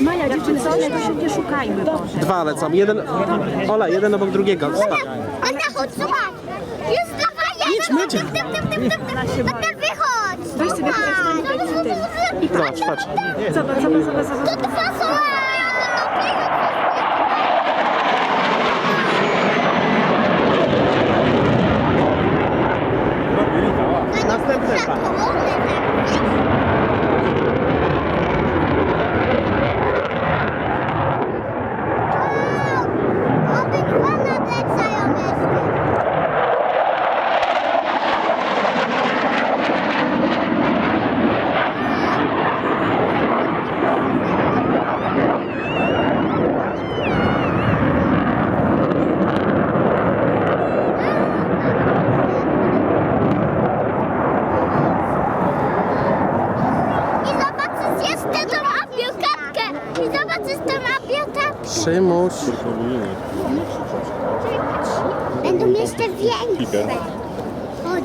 Maja, dziewczyny, co innego się nie szukajmy. Dwa lecą. Jeden, Ola, jeden obok drugiego. Stop. Anna, chodź, zobacz. Jest lawa, Idź, typ, typ, typ, typ. Anna, wychodź. Weź sobie. I Zobacz, patrz. Zobacz, zobacz, zobacz, To dwa są. Następny pan. Obydwa nadlecają jeszcze. I zobaczysz jeszcze tą apietatkę. I zobaczysz tą apietatkę. Szymuś. Będą jeszcze większe. Chodź,